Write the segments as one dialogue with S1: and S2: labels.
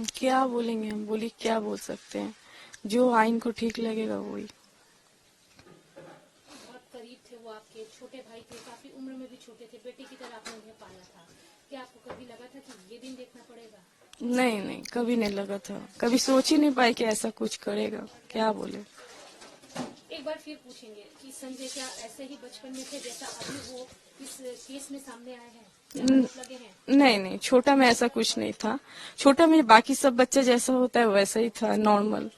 S1: क्या बोलेंगे हम? बोली क्या बोल सकते हैं? जो आइन को ठीक लगेगा वही।
S2: बहुत करीब थे वो आपके छोटे भाई थे काफ़ी उम्र में भी छोटे थे बेटे की तरह आपने उन्हें पाला था। क्या आपको कभी लगा था कि ये दिन देखना पड़ेगा?
S1: नहीं नहीं कभी नहीं लगा था। कभी सोच ही नहीं पाए कि ऐसा कुछ करेगा। क्या बोले?
S2: एक बार फिर पूछेंगे कि संजय क्या ऐसे ही बचपन में थे जैसा अभी वो इस केस में सामने आए हैं?
S1: नहीं नहीं छोटा में ऐसा कुछ नहीं था। छोटा में बाकी सब बच्चा जैसा होता है वैसा ही था नॉर्मल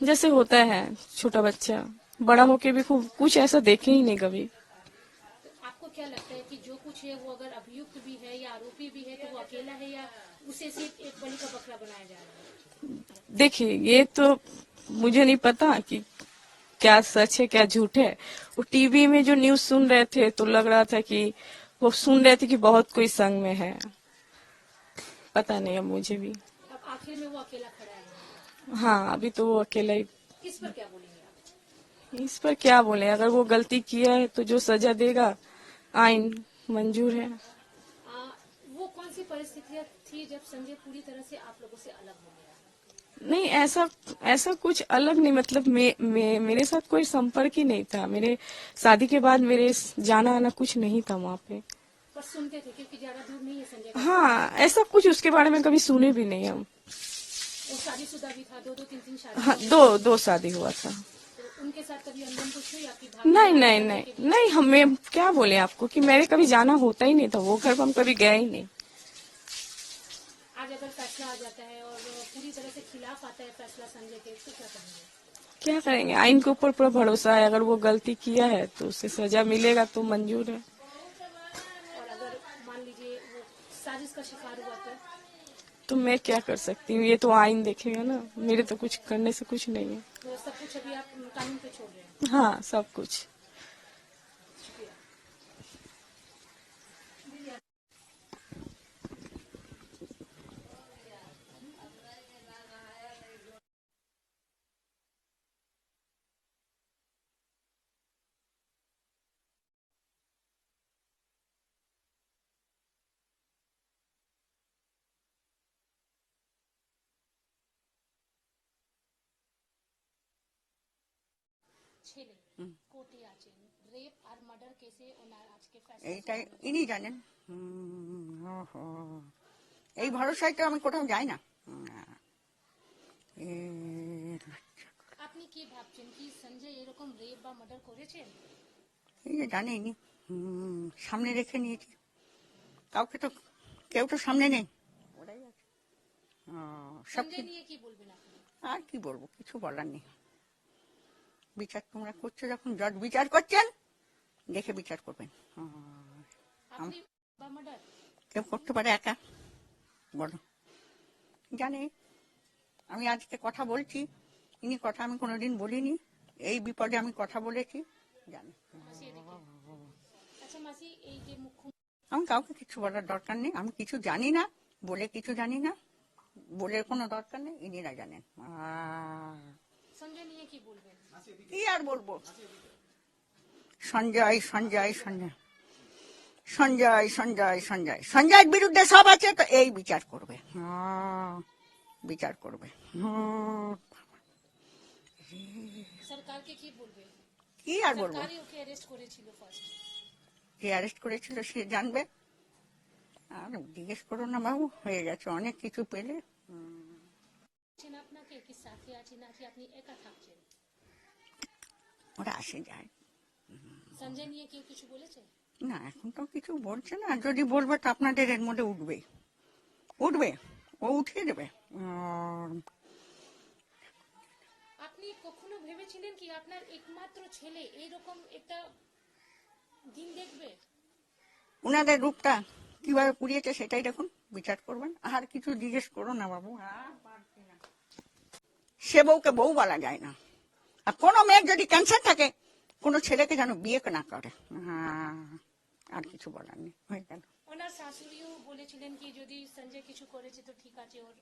S1: जैसे होता है छोटा बच्चा। बड़ा होके भी खूब कुछ ऐसा देखे ही नहीं कभी।
S2: तो आपको क्या लगता है कि जो कुछ है वो अगर अभियुक्त भी है या आरोपी भी है तो वो अकेला है या उसे सिर्फ़ एक बलि का बकरा बनाया जा रहा है?
S1: देखिए ये तो मुझे नहीं पता कि क्या सच है क्या झूठ है। वो टीवी में जो न्यूज़ सुन रहे थे तो लग रहा था कि वो सुन रहे थे कि बहुत कोई संग में है। पता नहीं अब मुझे भी।
S2: अब आखिर में वो अकेला खड़ा है।
S1: हाँ अभी तो वो अकेला ही।
S2: किस पर क्या बोलेंगे
S1: इस पर क्या बोले? अगर वो गलती किया है तो जो सजा देगा आइन मंजूर है।
S2: आ, वो कौन सी परिस्थितियाँ थी जब संजय पूरी तरह से आप लोगों से अलग हो गया?
S1: नहीं ऐसा ऐसा कुछ अलग नहीं मतलब मे, मे, मेरे साथ कोई संपर्क ही नहीं था। मेरे शादी के बाद मेरे जाना आना कुछ नहीं था वहाँ पे।
S2: पर सुनते थे क्योंकि ज़्यादा दूर नहीं है संजय
S1: हाँ ऐसा कुछ उसके बारे में कभी सुने भी नहीं हम।
S2: शादीशुदा भी था दो दो तीन तीन शादी।
S1: हाँ दो दो शादी हुआ था।
S2: तो उनके साथ कभी अनबन कुछ हुई आपकी
S1: नहीं नहीं नहीं नहीं हमें क्या बोले आपको कि मेरे कभी जाना होता ही नहीं था वो घर पर हम कभी गए ही नहीं।
S2: आज अगर फैसला आ जाता है और पूरी तरह से खिलाफ आता है फैसला संजय के तो क्या करेंगे
S1: क्या करेंगे? आइन के ऊपर पूरा भरोसा है। अगर वो गलती किया है तो उसे सजा मिलेगा तो मंजूर है।
S2: और अगर मान लीजिए वो साजिश का शिकार हुआ तो?
S1: तो मैं क्या कर सकती हूँ? ये तो आइन देखेगा ना। मेरे तो कुछ करने से कुछ नहीं है।
S2: तो सब कुछ अभी आप कानून पे छोड़ रहे हैं?
S1: हाँ सब कुछ।
S2: ছেলে কোর্টে আছেন রেপ আর মার্ডার কেসে ওনার আজকে ফ্যাসলা
S3: এইটাই ইনি জানেন। এই ভরসায় তো আমি কোথাও যাই না
S2: আপনি কি ভাবছেন কি সঞ্জয় এরকম রেপ বা মার্ডার করেছেন
S3: এই যে জানেনি সামনে রেখে নিয়েছি কাউকে তো কেউ তো সামনে নেই ওরাই আছে সব
S2: নিয়ে কি বলবেন আপনি
S3: আর কি বলব কিছু বলার নেই বিচার তোমরা করছ যখন জজ বিচার করছেন দেখে বিচার করবেন। কেউ করতে পারে একা? বলো। জানে আমি আজকে কথা বলছি ইনি কথা আমি কোনোদিন বলিনি এই বিপদে আমি কথা বলেছি জানে।
S2: আচ্ছা মাসি এই যে মুখ্য
S3: আমি কাউকে কিছু বলার দরকার নেই আমি কিছু জানি না বলে কিছু জানি না বলে কোনো দরকার নেই ইনিরা জানেন।
S2: কি
S3: আর বলব? সঞ্জয় সঞ্জয় সঞ্জয়। সঞ্জয় সঞ্জয় সঞ্জয়। সঞ্জয়ের বিরুদ্ধে সব আছে তো এই বিচার করবে। আহ, বিচার করবে। হুম,
S2: কি
S3: আর বলব? যে অ্যারেস্ট করেছিল সে জানবে? আর জিজ্ঞেস করো না বাবু হয়ে গেছে অনেক কিছু পেলে।
S2: বলছেন কি সাথে আছে নাকি আপনি একা থাকছেন?
S3: ওরা আসে যায়।
S2: সঞ্জয় নিয়ে কেউ কিছু বলেছে?
S3: না এখন তো কিছু বলছে না। যদি বলবে তো আপনাদের এর মধ্যে উঠবে। উঠবে। ও উঠিয়ে দেবে।
S2: আপনি কখনো ভেবেছিলেন কি আপনার একমাত্র ছেলে এইরকম একটা দিন দেখবে?
S3: উনাদের রূপটা কীভাবে পুড়িয়েছে সেটাই দেখুন। বিচার করবেন। আর কিছু জিজ্ঞেস করো না বাবু। আর। সে বউকে বউ বলা যায় না। আর কোনো মেয়ের যদি ক্যান্সার থাকে, কোনো ছেলেকে যেন বিয়ে না করে। আর কিছু বলার নেই। হয়ে গেল।
S2: ওনার শাশুড়িও বলেছিলেন কি যদি সঞ্জয় কিছু করেছে তো ঠিক আছে, ওর